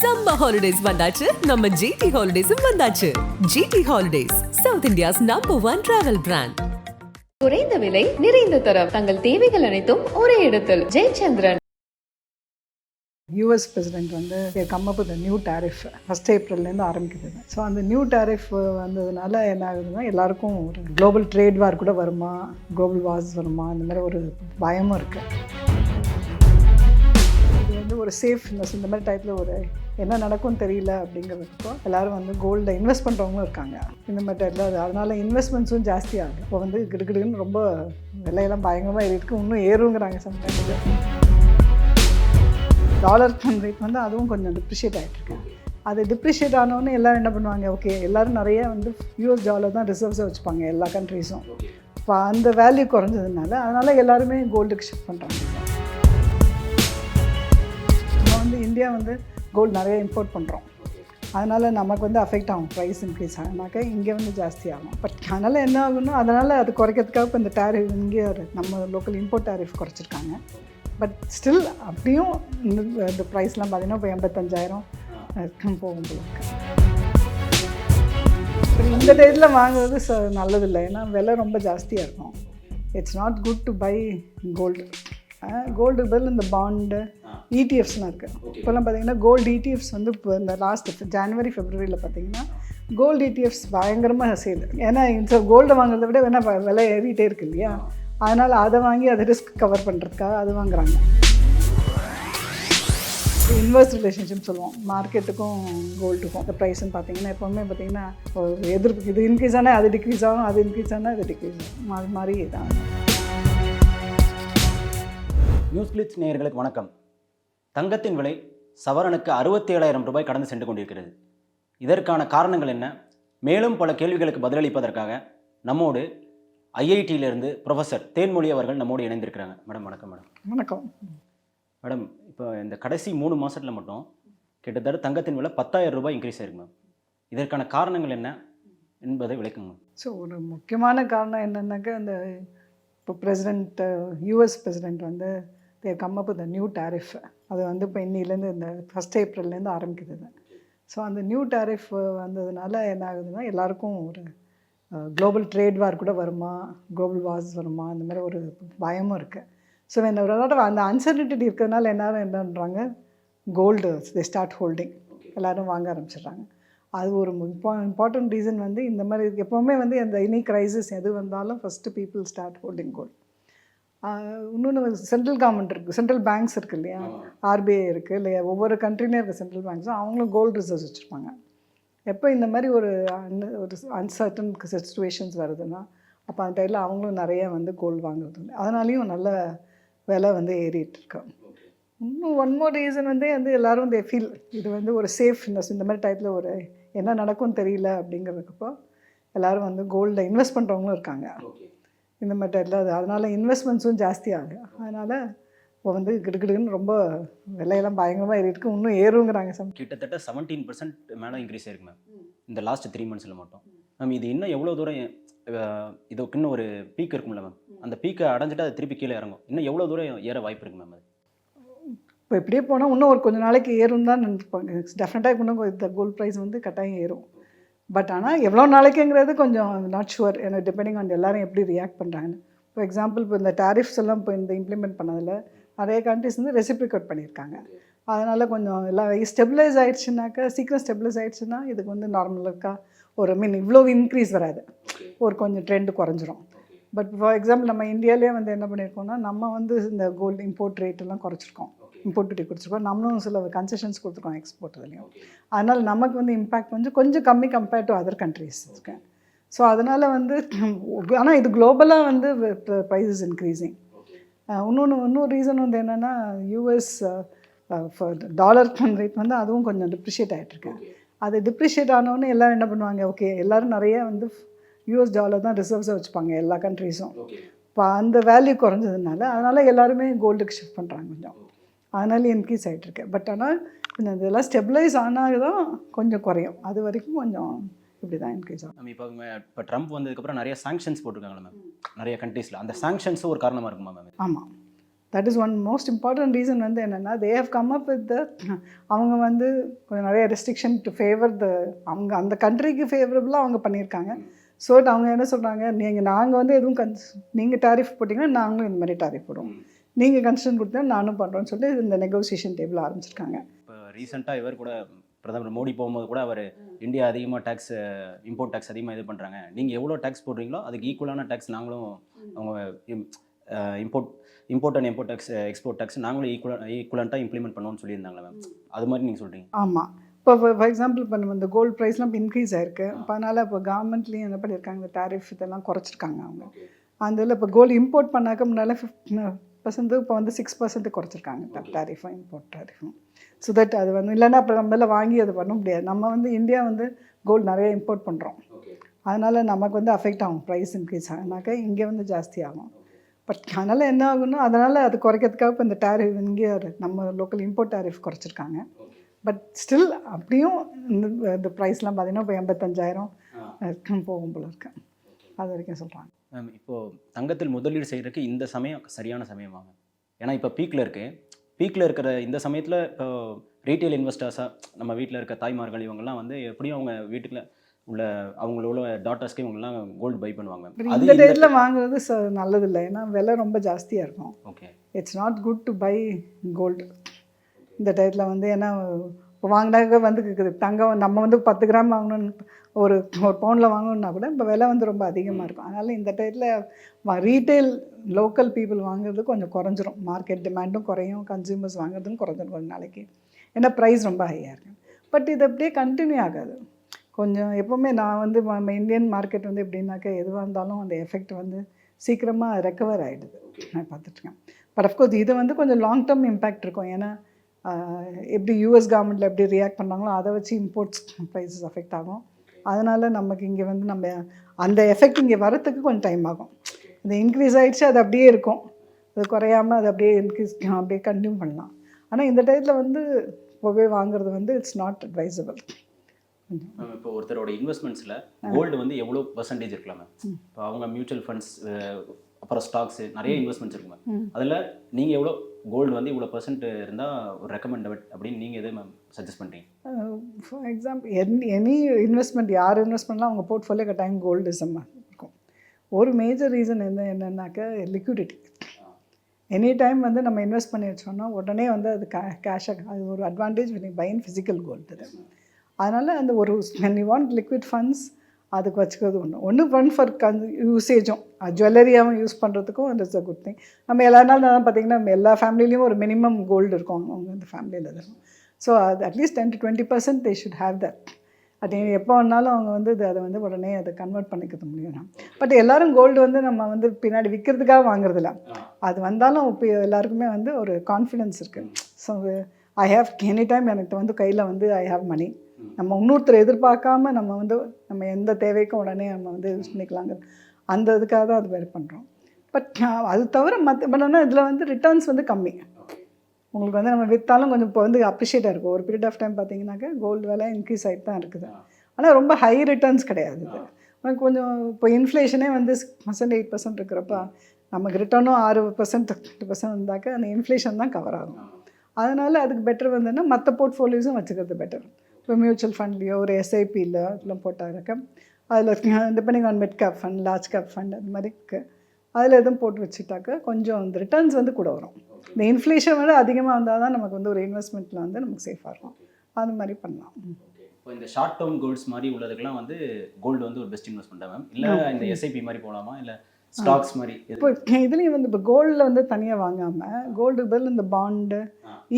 Summer holidays வந்தாச்சு. நம்ம GT ஹாலிடேஸும் வந்தாச்சு. GT holidays South India's number one travel brand குறைந்த விலை நிறைந்த தரம். தங்கள் தேவைகள் அனைத்தும் ஒரே இடத்தில். ஜெயச்சந்திரன். யூஎஸ் பிரசிடென்ட் வந்து come up with new tariff first ஏப்ரல்லேருந்து ஆரம்பிக்குது. ஸோ அந்த நியூ டேரிஃப் வந்ததுனால என்ன ஆகுதுன்னா எல்லாருக்கும் ஒரு குளோபல் ட்ரேட் வார் கூட வருமா குளோபல் வார்ஸ் வருமா அந்த மாதிரி ஒரு பயமும் இருக்குது ஒரு சேஃப்னஸ் இந்த மாதிரி டைப்பில் ஒரு என்ன நடக்கும்னு தெரியல அப்படிங்கிறதுக்கோ எல்லாரும் வந்து கோல்டில் இன்வெஸ்ட் பண்ணுறவங்களும் இருக்காங்க. இந்த மாதிரி டைப்பில் அது அதனால் இன்வெஸ்ட்மெண்ட்ஸும் ஜாஸ்தி ஆகுது. இப்போ வந்து கிடுகிடுன்னு ரொம்ப விலையெல்லாம் பயங்கரமாக ஏறிருக்கு இன்னும் ஏறுங்கிறாங்க சம்டைம்ஸ் டாலர் ரேட் வந்து அதுவும் கொஞ்சம் டிப்ரிஷியேட் ஆகிட்டு இருக்கு. அது டிப்ரிஷியேட் ஆனோடனே எல்லாரும் என்ன பண்ணுவாங்க? ஓகே எல்லாரும் நிறைய வந்து யூஎஸ் டாலர் தான் ரிசர்வ்ஸை வச்சுப்பாங்க எல்லா கண்ட்ரீஸும் இப்போ அந்த வேல்யூ குறைஞ்சதுனால அதனால் எல்லாருமே கோல்டுக்கு ஷிஃப்ட் பண்ணுறாங்க இந்தியா வந்து கோல்டு நிறைய இம்போர்ட் பண்ணுறோம் அதனால் நமக்கு வந்து அஃபெக்ட் ஆகும் ப்ரைஸ் இன்க்ரீஸ் ஆகினாக்கா இங்கே வந்து ஜாஸ்தி ஆகும். பட் அதனால் என்ன ஆகும்னா அதனால் அது குறைக்கிறதுக்காக இப்போ இந்த டேரிஃப் இங்கே ஒரு நம்ம லோக்கல் இம்போர்ட் டேரிஃப் குறைச்சிருக்காங்க. பட் ஸ்டில் அப்படியும் இந்த ப்ரைஸ்லாம் பார்த்தீங்கன்னா இப்போ எண்பத்தஞ்சாயிரம் போகும் இந்த டேட்டில் வாங்குறது ச நல்லதில்லை. ஏன்னா விலை ரொம்ப ஜாஸ்தியாக இருக்கும். It's not good to buy gold gold பதில் இந்த பாண்டு இடிஎஃப்ஸ்லாம் இருக்குது இப்போல்லாம் பார்த்தீங்கன்னா கோல்டு இடிஎஃப்ஸ் வந்து இப்போ இந்த லாஸ்ட் ஜனவரி ஃபெப்ரவரியில் பார்த்தீங்கன்னா கோல்டு இடிஎஃப்ஸ் பயங்கரமாக சேல். ஏன்னா இந்த கோல்டை வாங்குறத விட வேணா வ- விலை ஏறிட்டே இருக்கு இல்லையா? அதனால் அதை வாங்கி அதை ரிஸ்க் கவர் பண்ணுறதுக்காக அது வாங்குறாங்க. இன்வெர்ஸ் ரிலேஷன்ஷிப் சொல்லுவோம். மார்க்கெட்டுக்கும் கோல்டுக்கும் இந்த ப்ரைஸ்னு பார்த்தீங்கன்னா எப்போவுமே பார்த்தீங்கன்னா ஒரு எதிர்ப்பு இது இன்க்ரீஸ் ஆனால் அது டிக்ரீஸ் ஆகும் அது இன்க்ரீஸ் ஆனால் அது டிக்ரீஸ் ஆகும். அது மாதிரி தான் நியூஸ் கிளிட்ஸ் நேயர்களுக்கு வணக்கம். தங்கத்தின் விலை சவரனுக்கு அறுபத்தி ஏழாயிரம் ரூபாய் கடந்து சென்று கொண்டிருக்கிறது. இதற்கான காரணங்கள் என்ன? மேலும் பல கேள்விகளுக்கு பதிலளிப்பதற்காக நம்மோடு ஐஐடியிலிருந்து ப்ரொஃபசர் தேன்மொழி அவர்கள் நம்மோடு இணைந்திருக்கிறாங்க. மேடம் வணக்கம் மேடம் வணக்கம். மேடம் இப்போ இந்த கடைசி மூணு மாசத்துல மட்டும் கிட்டத்தட்ட தங்கத்தின் விலை பத்தாயிரம் ரூபாய் இன்க்ரீஸ் ஆயிருக்கு மேம் இதற்கான காரணங்கள் என்ன என்பதை விளக்குங்க ஸோ ஒரு முக்கியமான காரணம் என்னென்னாக்கா இந்த இப்போ பிரசிடெண்ட் யூஎஸ் பிரசிடெண்ட் வந்து தேர் கம் அப் இந்த நியூ டேரிஃப் அது வந்து இப்போ இன்னிலேருந்து இந்த ஃபஸ்ட் ஏப்ரல்லேருந்து ஆரம்பிக்குது. ஸோ அந்த நியூ டேரிஃப் வந்ததுனால என்ன ஆகுதுன்னா எல்லாருக்கும் ஒரு குளோபல் ட்ரேட் வார் கூட வருமா? குளோபல் வார்ஸ் வருமா? அந்த மாதிரி ஒரு பயமும் இருக்குது ஸோ இந்த ஒரு அந்த அன்சர்டினிட்டி இருக்கிறதுனால எல்லாரும் என்ன பண்ணுறாங்க கோல்டு தே ஸ்டார்ட் ஹோல்டிங் எல்லோரும் வாங்க ஆரம்பிச்சிடுறாங்க. அது ஒரு இம்பா இம்பார்ட்டன்ட் ரீசன் வந்து இந்த மாதிரி எப்போவுமே வந்து அந்த எனி க்ரைசிஸ் எது வந்தாலும் first people start holding gold இன்னொன்று சென்ட்ரல் கவர்மெண்ட் இருக்குது சென்ட்ரல் பேங்க்ஸ் இருக்குது இல்லையா? ஆர்பிஐ இருக்குது இல்லையா? ஒவ்வொரு கண்ட்ரிலையும் இருக்க சென்ட்ரல் பேங்க்ஸும் அவங்களும் கோல்டு ரிசர்வ்ஸ் வச்சுருப்பாங்க. எப்போ இந்த மாதிரி ஒரு un- ஒரு அன்சர்டன் சுச்சுவேஷன்ஸ் வருதுன்னா அப்போ அந்த டைமில் அவங்களும் நிறைய வந்து கோல்டு வாங்குறது. அதனாலையும் நல்ல விலை வந்து ஏறிட்டு இருக்கு. இன்னும் ஒன் மோர் ரீசன் வந்து வந்து எல்லாரும் தே ஃபீல் இது வந்து ஒரு சேஃப்னஸ் இந்த மாதிரி டைப்பில் ஒரு என்ன நடக்கும்னு தெரியல அப்படிங்கிறதுக்கப்போ எல்லாரும் வந்து கோல்டில் இன்வெஸ்ட் பண்ணுறவங்களும் இருக்காங்க. இந்த மாதிரி அது அதனால் இன்வெஸ்ட்மெண்ட்ஸும் ஜாஸ்தி ஆகுது. அதனால் இப்போ வந்து கிடுகிடுன்னு ரொம்ப விலையெல்லாம் பயங்கரமாக ஏறி இருக்கு இன்னும் ஏறுங்கிறாங்க சம். கிட்டத்தட்ட செவன்டீன் பர்சன்ட் மேலே இன்க்ரீஸ் ஆயிருக்கு மேம் இந்த லாஸ்ட் த்ரீ மந்த்ஸில் மட்டும். மேம் இது இன்னும் எவ்வளோ தூரம் இதுக்கு இன்னும் ஒரு பீக் இருக்கும்ல மேம் அந்த பீக்கை அடைஞ்சிட்டு அது திருப்பி கீழே இறங்கும். இன்னும் எவ்வளோ தூரம் ஏற வாய்ப்பு இருக்கு மேம் அது? இப்போ இப்படியே போனால் இன்னும் ஒரு கொஞ்ச நாளைக்கு ஏறும் தான் நினைப்பாங்க. டெஃபினட்டாக இன்னும் இந்த கோல்ட் ப்ரைஸ் வந்து கட்டாயம் ஏறும். பட் ஆனால் எவ்வளோ நாளைக்குங்கிறது கொஞ்சம் நாட் ஷுவர் ஏன்னா டிபெண்டிங் ஆன் எல்லோரும் எப்படி ரியாக்ட் பண்ணுறாங்கன்னு ஃபார் எக்ஸாம்பிள் இப்போ இந்த டேரிஃப்ஸ் எல்லாம் இப்போ இந்த இம்ப்ளிமெண்ட் பண்ணதில் நிறைய கண்ட்ரிஸ் வந்து ரெசிப்ரிகேட் பண்ணியிருக்காங்க. அதனால் கொஞ்சம் எல்லாம் ஸ்டெபிளைஸ் ஆயிடுச்சுனாக்கா சீக்கிரம் ஸ்டெபிளைஸ் ஆயிடுச்சுன்னா இதுக்கு வந்து நார்மலாக ஒரு மீன் இவ்வளோ இன்க்ரீஸ் வராது. ஒரு கொஞ்சம் ட்ரெண்டு குறைஞ்சிரும். பட் ஃபார் எக்ஸாம்பிள் நம்ம இந்தியாவிலே வந்து என்ன பண்ணியிருக்கோம்னா நம்ம வந்து இந்த கோல்டு இம்போர்ட் ரேட்டெல்லாம் குறைச்சிருக்கோம். இம்போர்ட் டியூட்டி கொடுத்துருக்கோம். நம்மளும் சில கன்செஷன்ஸ் கொடுத்துருக்கோம் எக்ஸ்போர்ட் இதுலையும். அதனால் நமக்கு வந்து இம்பேக்ட் வந்து கொஞ்சம் கம்மி கம்பேர்ட் டு அதர் கண்ட்ரீஸ் இருக்கு ஸோ அதனால் வந்து ஆனால் இது குளோபலாக வந்து ப்ரைஸஸ் இன்க்ரீஸிங் இன்னொன்று இன்னொரு ரீசன் வந்து என்னென்னா யூஎஸ் டாலர் ரேட் வந்து அதுவும் கொஞ்சம் டிப்ரிஷியேட் ஆகிட்டுருக்கு அது டிப்ரிஷியேட் ஆனோடனே எல்லாரும் என்ன பண்ணுவாங்க? ஓகே எல்லாரும் நிறைய வந்து யூஎஸ் டாலர் தான் ரிசர்வ்ஸை வச்சுப்பாங்க எல்லா கண்ட்ரீஸும் இப்போ அந்த வேல்யூ குறைஞ்சதுனால அதனால் எல்லாருமே கோல்டுக்கு ஷிஃப்ட் பண்ணுறாங்க கொஞ்சம். அதனால இன்க்ரீஸ் ஆகிட்டுருக்கு பட் ஆனால் கொஞ்சம் இதெல்லாம் ஸ்டெபிளைஸ் ஆனால் தான் கொஞ்சம் குறையும். அது வரைக்கும் கொஞ்சம் இப்படி தான் இன்க்ரீஸ் ஆகும். இப்போ இப்போ ட்ரம்ப் வந்ததுக்கப்புறம் நிறைய சாங்ஷன்ஸ் போட்டிருக்காங்களா மேம் நிறைய கண்ட்ரீஸில் அந்த சாங்ஷன்ஸும் ஒரு காரணமாக இருக்குமா மேம் ஆமாம் that is one most important reason வந்து என்னென்னா they have come up with the அவங்க வந்து கொஞ்சம் நிறைய ரெஸ்ட்ரிக்ஷன் டு ஃபேவர் த அவங்க அந்த கண்ட்ரிக்கு ஃபேவரபுளாக அவங்க பண்ணியிருக்காங்க. ஸோ அவங்க என்ன சொல்கிறாங்க நீங்கள் நாங்கள் வந்து எதுவும் கன்ஸ் நீங்கள் டாரிஃப் போட்டிங்கன்னா நாங்களும் இந்த மாதிரி டாரிஃப் போடுவோம். நீங்கள் கன்சர்ன் கொடுத்தா நானும் பண்ணுறோன்னு சொல்லி இந்த நெகோசியேஷன் டேபிள் ஆரம்பிச்சிருக்காங்க. இப்போ ரீசெண்டாக இவர் கூட பிரதமர் மோடி போகும்போது கூட அவர் இந்தியா அதிகமாக டேக்ஸ் இம்போர்ட் டேக்ஸ் அதிகமாக இது பண்ணுறாங்க நீங்கள் எவ்வளோ டேக்ஸ் போடுறீங்களோ அதுக்கு ஈக்குவலான டேக்ஸ் நாங்களும் அவங்க import import and import tax export tax நாங்களும் ஈக்குவல் ஈக்குவலண்ட்டாக இம்ப்ளிமெண்ட் பண்ணுவோம்னு சொல்லியிருந்தாங்களே மேம் அது மாதிரி நீங்கள் சொல்கிறீங்க ஆமாம் இப்போ ஃபார் எக்ஸாம்பிள் இப்போ நம்ம இந்த கோல்டு ப்ரைஸ்லாம் இப்போ இன்க்ரீஸ் ஆயிருக்கு. இப்போ அதனால் இப்போ கவர்மெண்ட்லேயும் என்ன பண்ணியிருக்காங்க? இந்த டாரிஃப் இதெல்லாம் குறைச்சிருக்காங்க அவங்க. அந்த இதில் இப்போ கோல்டு இம்போர்ட் பண்ணாக்க முன்னால் ஃபிஃப்டின் பர்சன்ட் இப்போ வந்து சிக்ஸ் பர்சன்ட் குறைச்சிருக்காங்க. டாரிஃபும் இம்போர்ட் டாரிஃபும் ஸோ தட் அது வந்து இல்லைன்னா அப்புறம் நம்மளால வாங்கி அது பண்ண முடியாது. நம்ம வந்து இந்தியா வந்து கோல்டு நிறைய இம்போர்ட் பண்ணுறோம் அதனால் நமக்கு வந்து அஃபெக்ட் ஆகும். ப்ரைஸ் இன்க்ரீஸ் ஆகினாக்கா இங்கே வந்து ஜாஸ்தி ஆகும். பட் அதனால் என்ன ஆகும்னா அதனால் அது குறைக்கிறதுக்காக இப்போ இந்த டேரிஃப் இங்கே நம்ம லோக்கல் இம்போர்ட் டேரிஃப் குறைச்சிருக்காங்க. பட் ஸ்டில் அப்படியும் இந்த இந்த ப்ரைஸ்லாம் பார்த்தீங்கன்னா இப்போ எண்பத்தஞ்சாயிரம் போகும் போல இருக்கு. அது வரைக்கும் சொல்கிறாங்க இப்போது தங்கத்தில் முதலீடு செய்கிறதுக்கு இந்த சமயம் சரியான சமயமாங்க. ஏன்னா இப்போ பீக்கில் இருக்குது பீக்கில் இருக்கிற இந்த சமயத்தில் இப்போ ரீட்டைல் இன்வெஸ்டர்ஸாக நம்ம வீட்டில் இருக்க தாய்மார்கள் இவங்கெல்லாம் வந்து எப்படியும் அவங்க வீட்டுக்குள்ள உள்ள அவங்களோட டாட்டர்ஸ்க்கு இவங்கெல்லாம் கோல்டு பை பண்ணுவாங்க. இந்த டேட்டில் வாங்குறது ச நல்லதில்லை. ஏன்னா விலை ரொம்ப ஜாஸ்தியாக இருக்கும். Okay it's not good to buy gold இந்த டயத்தில் வந்து ஏன்னா இப்போ வாங்கினாக்க வந்து தங்கம் நம்ம வந்து பத்து கிராம் வாங்கணும்னு ஒரு ஒரு பவுண்டில் வாங்கணும்னா கூட இப்போ விலை வந்து ரொம்ப அதிகமாக இருக்கும். அதனால் இந்த டயத்தில் ரீட்டைல் லோக்கல் பீப்புள் வாங்குறது கொஞ்சம் குறைஞ்சிரும். மார்க்கெட் டிமாண்டும் குறையும். கன்சியூமர்ஸ் வாங்குறதும் குறைஞ்சிரும் கொஞ்ச நாளைக்கு. ஏன்னா ப்ரைஸ் ரொம்ப ஹையாக இருக்கு. பட் இது அப்படியே கண்டினியூ ஆகாது. கொஞ்சம் எப்போவுமே நான் வந்து இந்தியன் மார்க்கெட் வந்து எப்படின்னாக்கா எதுவாக இருந்தாலும் அந்த எஃபெக்ட் வந்து சீக்கிரமாக ரெக்கவர் ஆகிடுது நான் பார்த்துட்ருக்கேன். பட் அஃப்கோர்ஸ் இது வந்து கொஞ்சம் லாங் டேர்ம் இம்பேக்ட் இருக்கும். ஏன்னா எப்படி யூஎஸ் கவர்மெண்ட்டில் எப்படி ரியாக்ட் பண்ணாங்களோ அதை வச்சு இம்போர்ட்ஸ் ப்ரைஸஸ் அஃபெக்ட் ஆகும். அதனால் நமக்கு இங்கே வந்து நம்ம அந்த எஃபெக்ட் இங்கே வரத்துக்கு கொஞ்சம் டைம் ஆகும். இது இன்க்ரீஸ் ஆயிடுச்சு அது அப்படியே இருக்கும். அது குறையாமல் அது அப்படியே இன்க்ரீஸ் அப்படியே கண்டினியூ பண்ணலாம். ஆனால் இந்த டயத்தில் வந்து இப்போவே வாங்குறது வந்து இட்ஸ் நாட் அட்வைசபிள் இப்போ ஒருத்தரோட இன்வெஸ்ட்மெண்ட்ஸில் கோல்டு வந்து எவ்வளோ பர்சன்டேஜ் இருக்கலாம் மேம் இப்போ அவங்க மியூச்சுவல் ஃபண்ட்ஸ் அப்புறம் ஸ்டாக்ஸு நிறைய இன்வெஸ்ட்மெண்ட்ஸ் இருக்கு மேம் அதில் நீங்கள் எவ்வளோ கோல்டு வந்து இவ்வளோ பர்சன்ட் இருந்தால் ஒரு ரெக்கமெண்டட் அப்படின்னு நீங்கள் எது மேம் சஜஸ்ட் பண்ணுறீங்க for example any any investment யார் இன்வெஸ்ட் பண்ணலாம் அவங்க போர்ட்ஃபோலியோ கட்டாயம் கோல்டு இருக்கும். ஒரு மேஜர் ரீசன் என்ன என்னன்னாக்க லிக்விடிட்டி எனி டைம் வந்து நம்ம இன்வெஸ்ட் பண்ணி வச்சோம்னா உடனே வந்து அது கே கேஷாக அது ஒரு அட்வான்டேஜ் பைன் ஃபிசிக்கல் கோல்டு அது அதனால் அந்த ஒரு when you want liquid funds அதுக்கு வச்சுக்கிறது ஒன்று ஒன்று ஃபண்ட் ஃபார் கன் யூசேஜும் ஜுவல்லரியாகவும் யூஸ் பண்ணுறதுக்கும் இஸ் அ குட் திங் நம்ம எல்லா நாள் தான் பார்த்தீங்கன்னா நம்ம எல்லா ஃபேமிலிலையும் ஒரு மினிமம் கோல்டு இருக்கும். அவங்க அந்த ஃபேமிலியில் இருக்கும் ஸோ அது at least ten to twenty percent they should have that அது எப்போ வேணாலும் அவங்க வந்து இது அதை வந்து உடனே அதை கன்வெர்ட் பண்ணிக்க முடியும் பட் எல்லாரும் கோல்டு வந்து நம்ம வந்து பின்னாடி விற்கிறதுக்காக வாங்குறதில்ல. அது வந்தாலும் இப்போ எல்லாருக்குமே வந்து ஒரு கான்ஃபிடென்ஸ் இருக்குது so I have any time எனக்கு வந்து கையில் வந்து ஐ ஹாவ் மணி நம்ம இன்னொருத்தர் எதிர்பார்க்காம நம்ம வந்து நம்ம எந்த தேவைக்கும் உடனே நம்ம வந்து யூஸ் பண்ணிக்கலாங்க அந்த இதுக்காக தான் அது வேறு பண்ணுறோம் பட் அது தவிர மற்ற பட் ஆனால் இதில் வந்து ரிட்டர்ன்ஸ் வந்து கம்மி. உங்களுக்கு வந்து நம்ம விற்றாலும் கொஞ்சம் இப்போ வந்து அப்ரிஷியேட்டாக இருக்கும். ஒரு பீரியட் ஆஃப் டைம் பார்த்தீங்கன்னாக்கா கோல்டு விலை இன்க்ரீஸ் ஆகிட்டு தான் இருக்குது. ஆனால் ரொம்ப ஹை ரிட்டர்ன்ஸ் கிடையாது இது. கொஞ்சம் இப்போ இன்ஃப்ளேஷனே வந்து சிக்ஸ் பர்சன்ட் எயிட் பர்சன்ட் இருக்கிறப்ப நமக்கு ரிட்டர்னும் ஆறு பர்சன்ட் எட்டு பர்சன்ட் இருந்தாக்க அந்த இன்ஃப்ளேஷன் தான் கவர் ஆகும். அதனால் அதுக்கு பெட்டர் வந்துன்னா மற்ற போர்ட்ஃபோலியோஸும் வச்சுக்கிறது பெட்டர் இப்போ மியூச்சுவல் ஃபண்ட்லேயோ ஒரு எஸ்ஐபியில் இதெல்லாம் போட்டாக்க அதில் depending on mid cap fund large cap fund அது மாதிரி இருக்குது அதில் எதுவும் போட்டு வச்சுட்டாக்க கொஞ்சம் இந்த ரிட்டர்ன்ஸ் வந்து கூட வரும். இந்த இன்ஃப்ளேஷன் விட அதிகமாக வந்தால் தான் நமக்கு வந்து ஒரு இன்வெஸ்ட்மெண்ட்டில் வந்து நமக்கு சேஃபாக இருக்கும். அது மாதிரி பண்ணலாம். இப்போ இந்த ஷார்ட் டேர்ம் கோல்ட்ஸ் மாதிரி உள்ளதுக்கெல்லாம் வந்து கோல்டு வந்து ஒரு பெஸ்ட் இன்வெஸ்ட்மெண்ட்டாக மேம் இல்லை இந்த எஸ்ஐபி மாதிரி போகலாமா இல்லை ஸ்டாக்ஸ் மாதிரி? இப்போ இதுலேயும் வந்து இப்போ கோல்டில் வந்து தனியாக வாங்காமல் கோல்டுக்கு பதில் இந்த பாண்டு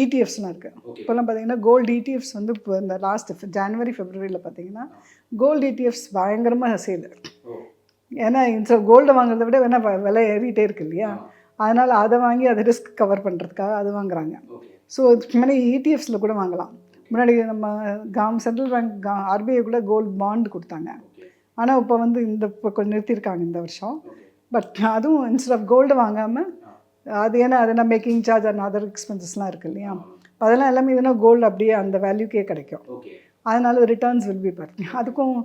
இடிஎஃப்ஸ்லாம் இருக்குது இப்போல்லாம் பார்த்தீங்கன்னா கோல்டு இடிஎஃப்ஸ் வந்து இப்போ இந்த லாஸ்ட் ஜனவரி ஃபெப்ரவரியில் பார்த்தீங்கன்னா கோல்டு இடிஎஃப்ஸ் பயங்கரமாக சேல் ஏன்னா இந்த கோல்டு வாங்குறத விட வேணா விலை ஏறிட்டே இருக்கு இல்லையா? அதனால் அதை வாங்கி அதை ரிஸ்க் கவர் பண்ணுறதுக்காக அது வாங்குறாங்க. ஸோ மேலே இடிஎஃப்ஸில் கூட வாங்கலாம். முன்னாடி நம்ம காம் சென்ட்ரல் பேங்க் ஆர்பிஐ கூட கோல்டு பாண்ட் கொடுத்தாங்க. ஆனால் இப்போ வந்து இந்த இப்போ கொஞ்சம் நிறுத்தியிருக்காங்க இந்த வருஷம். பட் அதுவும் இன்ஸ்டெட் ஆஃப் கோல்டு வாங்காமல் அது ஏன்னா அது நான் மேக்கிங் சார்ஜ் அண்ட் அதர் எக்ஸ்பென்சஸ்லாம் இருக்குது இல்லையா? அதெல்லாம் எல்லாமே இதுனா கோல்டு அப்படியே அந்த வேல்யூக்கே கிடைக்கும். அதனால ரிட்டர்ன்ஸ் வில் பி பர் அதுக்கும்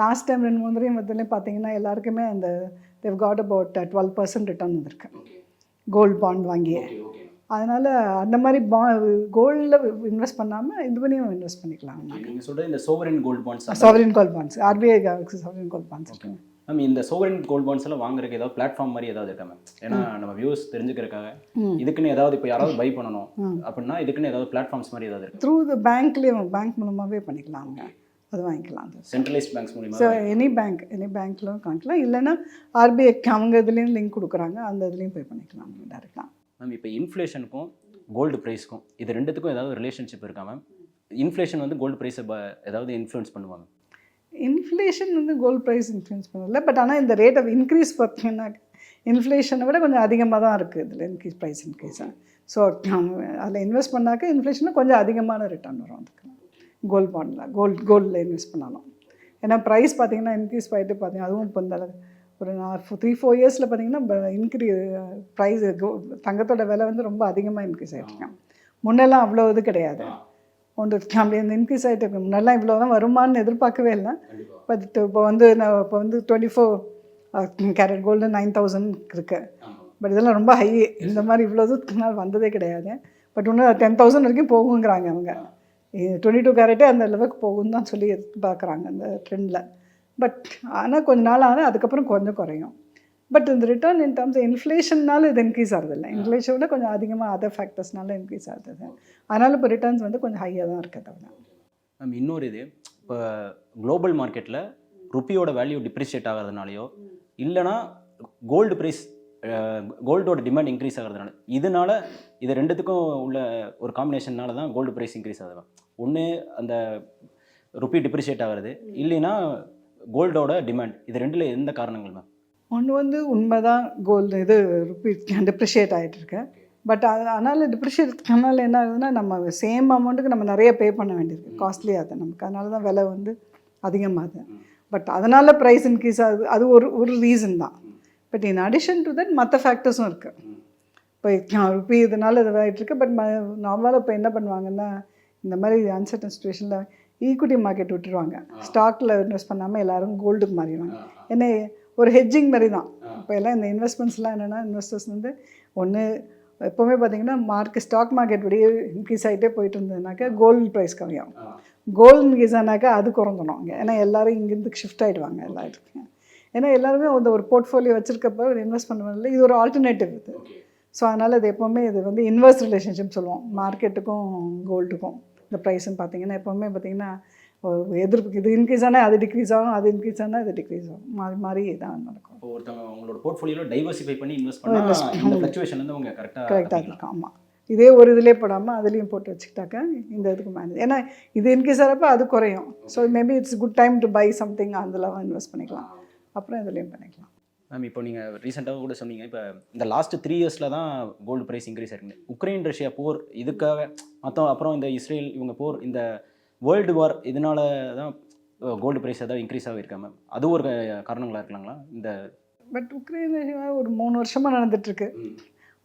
லாஸ்ட் டைம் ரெண்டு மூணு தடவையும் வந்து பார்த்தீங்கன்னா எல்லாருக்குமே அந்த they've got about twelve percent return வந்திருக்கு. கோல்ட் பாண்ட் வாங்கியே. அதனால் அந்த மாதிரி பா கோல்டில் இன்வெஸ்ட் பண்ணாமல் இது பண்ணியும் இன்வெஸ்ட் பண்ணிக்கலாம். நீங்கள் சொல்கிறது இந்த sovereign gold bonds sovereign gold bonds RBI sovereign gold bonds இருக்குங்க மேம் இந்த சோவரின் கோல்ட் பாண்ட்ஸ் எல்லாம் வாங்குறதுக்கு ஏதாவது பிளாட்ஃபார்ம் மாதிரி ஏதாவது இருக்கா மேம் ஏன்னா நம்ம வியூஸ் தெரிஞ்சுக்கிறதுக்காக இதுக்குன்னு ஏதாவது இப்போ யாராவது பை பண்ணணும் அப்படின்னா இதுக்குன்னு ஏதாவது பிளாட்ஃபார்ம்ஸ் மாதிரி ஏதாவது இருக்கு? த்ரூ த பேங்க்லேயே பேங்க் மூலமாகவே பண்ணிக்கலாம் அவங்க அது வாங்கிக்கலாம் அது. சென்ட்ரலைஸ்ட் பேங்க்ஸ் மூலியமா ஸோ எனி பேங்க் எனி பேங்க்லும் வாங்கிக்கலாம் இல்லைன்னா ஆர்பிஐ அவங்க இதுலேயும் லிங்க் கொடுக்குறாங்க. அந்த இதுலேயும் போய் பண்ணிக்கலாம். டேரெக்டாக மேம் இப்போ இன்ஃப்ளேஷனுக்கும் கோல்டு ப்ரைஸ்க்கும் இது ரெண்டுத்துக்கும் ஏதாவது ரிலேஷன்ஷிப் இருக்கா மேம் இன்ஃப்ளேஷன் வந்து கோல்டு ப்ரைஸை ஏதாவது இன்ஃப்ளூயன்ஸ் பண்ணுவாங்க இன்ஃப்ளேஷன் வந்து கோல்ட் ப்ரைஸ் இன்ஃப்ளூயன்ஸ் பண்ணல பட் ஆனால் இந்த ரேட் ஆஃப் இன்க்ரீஸ் பார்த்தீங்கன்னா இன்ஃப்ளேஷனை விட கொஞ்சம் அதிகமாக தான் இருக்குது இதில் இன்க்ரீஸ் ப்ரைஸ் இன்க்ரீஸாக ஸோ அதில் இன்வெஸ்ட் பண்ணாக்க இன்ஃப்ளேஷனும் கொஞ்சம் அதிகமான ரிட்டர்ன் வரும் அதுக்கு. கோல்ட் பாண்டில் கோல்ட் கோல்டில் இன்வெஸ்ட் பண்ணாலும். ஏன்னா ப்ரைஸ் பார்த்தீங்கன்னா இன்க்ரீஸ் ஆகிட்டு பார்த்தீங்கன்னா அதுவும் இப்போ இந்த ஒரு த்ரீ ஃபோர் இயர்ஸில் பார்த்தீங்கன்னா இன்க்ரீ ப்ரைஸ் தங்கத்தோட விலை வந்து ரொம்ப அதிகமாக இன்க்ரீஸ் ஆகிட்டுருக்கேன் முன்னெல்லாம் அவ்வளோ இது கிடையாது. ஒன்று அப்படி அந்த இன்க்ரீஸ் ஆகிட்டு இருக்கு. முன்னெல்லாம் இவ்வளோ தான் வருமானு எதிர்பார்க்கவே இல்லை. பட் இப்போ வந்து நான் இப்போ வந்து twenty four carat gold nine thousand இருக்கு. பட் இதெல்லாம் ரொம்ப ஹை இந்த மாதிரி இவ்வளோ நாள் வந்ததே கிடையாது. பட் இன்னும் டென் தௌசண்ட் வரைக்கும் போகுங்கிறாங்க அவங்க. டுவெண்ட்டி டூ கேரட்டே அந்த அளவுக்கு போகும்னு தான் சொல்லி எதிர்பார்க்குறாங்க அந்த ட்ரெண்டில் பட் ஆனால் கொஞ்ச நாள் ஆனால் அதுக்கப்புறம் கொஞ்சம் குறையும். பட் இந்த ரிட்டர்ன் இன் டர்ம்ஸ் இன்ஃப்ளேஷன்னால இது இன்க்ரீஸ் ஆகுது இல்லை இன்ஃப்ளேஷன் விட கொஞ்சம் அதிகமாக அதர் ஃபேக்டர்ஸ்னால இன்க்ரீஸ் ஆகுது அதனால் இப்போ ரிட்டர்ன்ஸ் வந்து கொஞ்சம் ஹையாக தான் இருக்குது தவிர. மேம் இன்னொரு இது. இப்போ குளோபல் மார்க்கெட்டில் ருப்பியோட வேல்யூ டிப்ரிஷியேட் ஆகிறதுனாலையோ இல்லைனா கோல்டு ப்ரைஸ் கோல்டோட டிமாண்ட் இன்க்ரீஸ் ஆகிறதுனால இதனால இது ரெண்டுத்துக்கும் உள்ள ஒரு காம்பினேஷன்னால தான் கோல்டு ப்ரைஸ் இன்க்ரீஸ் ஆகுது ஒன்று அந்த ருப்பி டிப்ரிஷியேட் ஆகிறது. இல்லைன்னா கோல்டோட டிமாண்ட் இது ரெண்டில் எந்த காரணங்கள் மேம் ஒன்று வந்து உண்மைதான் கோல்டு இது ருப்பி டிப்ரிஷியேட் ஆகிட்டு இருக்கு பட் அது அதனால் டிப்ரிஷியேட் அதனால் என்ன ஆகுதுன்னா நம்ம சேம் அமௌண்ட்டுக்கு நம்ம நிறைய பே பண்ண வேண்டியிருக்கு. காஸ்ட்லி அது நமக்கு. அதனால தான் விலை வந்து அதிகமாகுது. பட் அதனால் ப்ரைஸ் இன்க்ரீஸ் ஆகுது. அது ஒரு ஒரு ரீசன் தான். But in addition to that மற்ற ஃபேக்டர்ஸும் இருக்குது இப்போ ருப்பி இதனால இது ஆகிட்டு இருக்கு. பட் நார்மலாக இப்போ என்ன பண்ணுவாங்கன்னா இந்த மாதிரி அன்சர்டன் சுச்சுவேஷனில் ஈக்விட்டி மார்க்கெட் விட்டுருவாங்க. ஸ்டாக்கில் இன்வெஸ்ட் பண்ணாமல் எல்லாரும் கோல்டுக்கு மாறிடுவாங்க. ஏன்னா ஒரு ஹெட்ஜிங் மாதிரி தான் இப்போ எல்லாம் இந்த இன்வெஸ்ட்மெண்ட்ஸ்லாம் என்னென்னா இன்வெஸ்டர்ஸ் வந்து ஒன்று எப்போவுமே பார்த்தீங்கன்னா மார்க்கெட் ஸ்டாக் மார்க்கெட் வெளியே இன்க்ரீஸ் ஆகிட்டே போயிட்டு இருந்ததுனாக்கா கோல்டு ப்ரைஸ் கம்மியாகும். கோல்டு இன்க்ரீஸ் ஆனாக்கா அது குறைஞ்சிடும் இங்கே ஏன்னா எல்லாரும் இங்கேருந்து ஷிஃப்ட் ஆகிடுவாங்க எல்லா இடத்துக்கும் ஏன்னா எல்லாருமே அந்த ஒரு போர்ட்ஃபோலியோ வச்சுருக்கப்ப ஒரு இன்வெஸ்ட் பண்ணுவதில்ல இது ஒரு ஆல்டர்னேட்டிவ் இது. ஸோ அதனால் இது எப்போவுமே இது வந்து இன்வெர்ஸ் ரிலேஷன்ஷிப் சொல்லுவோம். மார்க்கெட்டுக்கும் கோல்டுக்கும் இந்த ப்ரைஸ்ன்னு பார்த்தீங்கன்னா எப்போவுமே பார்த்தீங்கன்னா எதிர்ப்பு இது இன்க்ரீஸ் ஆனால் அது டிக்ரீஸ் ஆகும் அது இன்க்ரீஸ் ஆனால் அது டிக்ரீஸ் ஆகும். மாறி மாறி தான் நடக்கும். ஒருத்தவங்க அவங்களோட போர்ட்ஃபோலியோவில் டைவர்சிஃபை பண்ணி இன்வெஸ்ட் பண்ணால் இந்த ஃப்ளக்சுவேஷன்லேருந்து அவங்க கரெக்டாக கரெக்டாக இருக்கும் ஆமாம் இதே ஒரு இதிலே போடாமல் அதுலேயும் போட்டு வச்சுக்கிட்டாக்கா இந்த இதுக்கு மேனேஜ் ஏன்னா இது இன்க்ரீஸ் ஆகிறப்ப அது குறையும். So maybe it's good time to buy something அதில் இன்வெஸ்ட் பண்ணிக்கலாம். அப்புறம் இதுலேயும் பண்ணிக்கலாம். மேம் இப்போ நீங்கள் ரீசெண்டாக கூட சொன்னீங்க. இப்போ இந்த லாஸ்ட் த்ரீ இயர்ஸில் தான் கோல்டு ப்ரைஸ் இன்க்ரீஸ் ஆயிருக்கு. உக்ரைன் ரஷ்யா போர் இதுக்காக மற்ற அப்புறம் இந்த இஸ்ரேல் இவங்க போர் இந்த வேர்ல்டு வார் இதனால தான் கோல்டு ப்ரைஸ் ஏதாவது இன்க்ரீஸ் ஆகிருக்கா மேம் அது ஒரு காரணங்களாக இருக்கலாங்களா? இந்த பட் உக்ரைன் ஒரு மூணு வருஷமாக நடந்துட்டுருக்கு.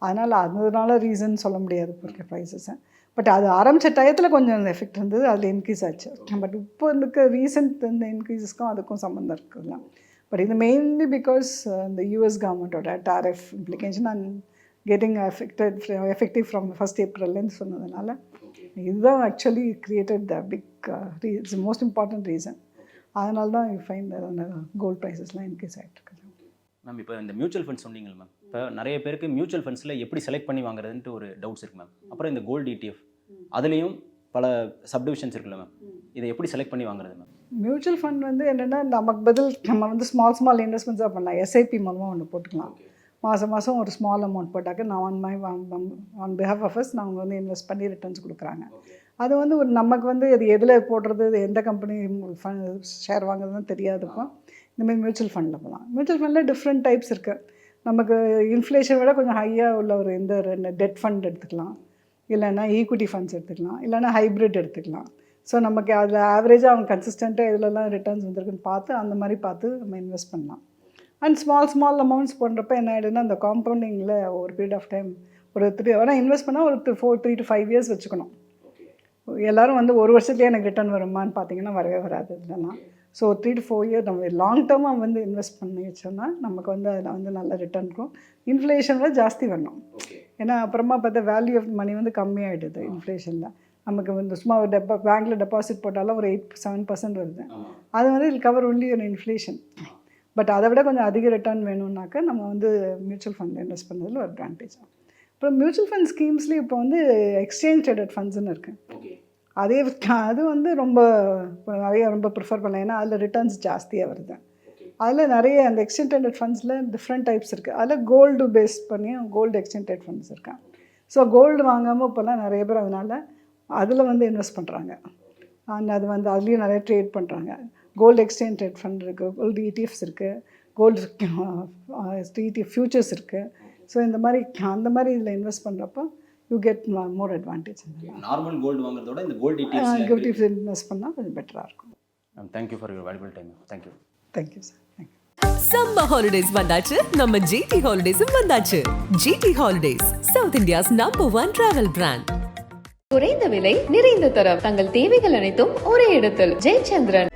அதனால் அதனால ரீசன் சொல்ல முடியாது இருக்க ப்ரைஸஸை பட் அது ஆரம்பித்த டயத்தில் கொஞ்சம் எஃபெக்ட் இருந்தது அதில் இன்க்ரீஸ் ஆச்சு. பட் இப்போ இருக்க ரீசெண்ட் இந்த இன்க்ரீஸஸ்க்கும் அதுக்கும் சம்மந்தம் இருக்குதுலாம் பட் இது மெயின்லி பிகாஸ் இந்த யூஎஸ் கவர்மெண்ட்டோட tariff implication and getting affected effective from first ஏப்ரல்லேருந்து சொன்னதுனால இதுதான் actually created the big it's most important reason அதனால தான் யூ ஃபைன் கோல்ட் ப்ரைஸஸ்லாம் இன்க்ரீஸ் ஆகிட்டு மேம் இப்போ இந்த மியூச்சுவல் ஃபண்ட்ஸ் சொன்னீங்க மேம் இப்போ நிறைய பேருக்கு மியூச்சுவல் ஃபண்ட்ஸில் எப்படி செலக்ட் பண்ணி வாங்குறதுன்ட்டு ஒரு டவுட்ஸ் இருக்கு மேம் அப்புறம் இந்த கோல்டு ETF அதுலேயும் பல சப்டிவிஷன்ஸ் இருக்குல்ல மேம் இதை எப்படி செலக்ட் பண்ணி வாங்குறது மேம் மியூச்சுவல் ஃபண்ட் வந்து என்னென்னா நமக்கு பதில் நம்ம வந்து ஸ்மால் ஸ்மால் இன்வெஸ்ட்மெண்ட்ஸாக பண்ணலாம். எஸ்ஐபி மூலமாக ஒன்று போட்டுக்கலாம். மாதம் மாதம் ஒரு ஸ்மால் அமௌண்ட் போட்டாக்க நான் on my on behalf of us நாங்கள் வந்து இன்வெஸ்ட் பண்ணி ரிட்டர்ன்ஸ் கொடுக்குறாங்க. அது வந்து ஒரு நமக்கு வந்து அது எதில் போடுறது எந்த கம்பெனி ஃபண்ட் ஷேர் வாங்குறதுன்னு தெரியாதுப்போ இந்தமாதிரி மியூச்சுவல் ஃபண்டில் போகலாம் மியூச்சுவல் ஃபண்டில் டிஃப்ரெண்ட் டைப்ஸ் இருக்குது நமக்கு இன்ஃப்ளேஷன் விட கொஞ்சம் ஹையாக உள்ள ஒரு இந்த ரெண்டு டெட் ஃபண்ட் எடுத்துக்கலாம். இல்லைன்னா ஈக்விட்டி ஃபண்ட்ஸ் எடுத்துக்கலாம். இல்லைன்னா ஹைப்ரிட் எடுத்துக்கலாம். ஸோ நமக்கு அதில் ஆவரேஜாக அவங்க கன்சிஸ்டண்ட்டாக இதிலலாம் ரிட்டர்ன்ஸ் வந்திருக்குன்னு பார்த்து அந்த மாதிரி பார்த்து நம்ம இன்வெஸ்ட் பண்ணலாம். அண்ட் ஸ்மால் ஸ்மால் அமௌண்ட்ஸ் பண்ணுறப்ப என்ன ஆகிடுன்னா அந்த காம்பவுண்டிங்கில் ஒரு பீரியட் ஆஃப் டைம் ஒரு த்ரீ ஆனால் இன்வெஸ்ட் பண்ணால் ஒரு four three to five years வச்சுக்கணும். எல்லாரும் வந்து ஒரு வருஷத்துலேயே எனக்கு ரிட்டர்ன் வருமான்னு பார்த்தீங்கன்னா வரவே வராது இதெல்லாம். So three to four year நம்ம லாங் டேர்மாக வந்து இன்வெஸ்ட் பண்ணி வச்சோம்னா நமக்கு வந்து அதில் வந்து நல்ல ரிட்டர்ன் இருக்கும். இன்ஃப்ளேஷனில் ஜாஸ்தி வரணும். ஏன்னா அப்புறமா பார்த்தா வேல்யூ ஆஃப் மணி வந்து கம்மியாயிடுது இன்ஃப்ளேஷனில் நமக்கு வந்து சும்மா ஒரு டெப்பா பேங்க்கில் டெபாசிட் போட்டாலும் ஒரு எயிட் செவன் பர்சன்ட் வருது. அது வந்து இல் கவர் ஒன்லி ஒரு இன்ஃப்ளேஷன் பட் அதை விட கொஞ்சம் அதிக ரிட்டர்ன் வேணும்னாக்கா நம்ம வந்து மியூச்சுவல் ஃபண்டில் இன்வெஸ்ட் பண்ணுறதுல ஒரு அட்வான்டேஜ் அப்புறம் மியூச்சுவல் ஃபண்ட் ஸ்கீம்ஸ்லேயும் இப்போ வந்து எக்ஸ்சேஞ்ச் ட்ரேடட் ஃபண்ட்ஸ்னு இருக்குது அதே அது வந்து ரொம்ப நிறைய ரொம்ப ப்ரிஃபர் பண்ணலாம். ஏன்னா அதில் ரிட்டர்ன்ஸ் ஜாஸ்தியாக வருது. அதில் நிறைய அந்த எக்ஸ்சேஞ்ச் ட்ரேடட் ஃபண்ட்ஸில் டிஃப்ரெண்ட் டைப்ஸ் இருக்குது அதில் கோல்டு பேஸ் பண்ணி கோல்டு எக்ஸ்சேஞ்ச் ட்ரேட் ஃபண்ட்ஸ் இருக்காங்க ஸோ கோல்டு வாங்காமல் இப்போல்லாம் நிறைய பேர் அதனால் அதில் வந்து இன்வெஸ்ட் பண்ணுறாங்க அண்ட் அது வந்து அதுலேயும் நிறைய ட்ரேட் பண்ணுறாங்க கோல்டு எக்ஸ்சேஞ்ச் ட்ரேட் ஃபண்ட் இருக்குது கோல்டு இடிஎஃப்ஸ் இருக்குது கோல்டு இடிஎஃப் ஃபியூச்சர்ஸ் இருக்குது ஸோ இந்த மாதிரி அந்த மாதிரி இதில் இன்வெஸ்ட் பண்ணுறப்போ you get more advantage normal gold வாங்குறதோட இந்த கோல்டு கிஃப்ட் இன்வெஸ்ட் பண்ணால் கொஞ்சம் பெட்டராக இருக்கும். Ma'am thank you for your valuable time thank you thank you sir summer holidays வந்தாச்சு நம்ம ஜிடி ஹாலிடேஸும் வந்தாச்சு. GT holidays south India's number one travel brand குறைந்த விலை நிறைந்த தரம். தங்கள் தேவைகள் அனைத்தும் ஒரே இடத்தில். ஜெயச்சந்திரன்.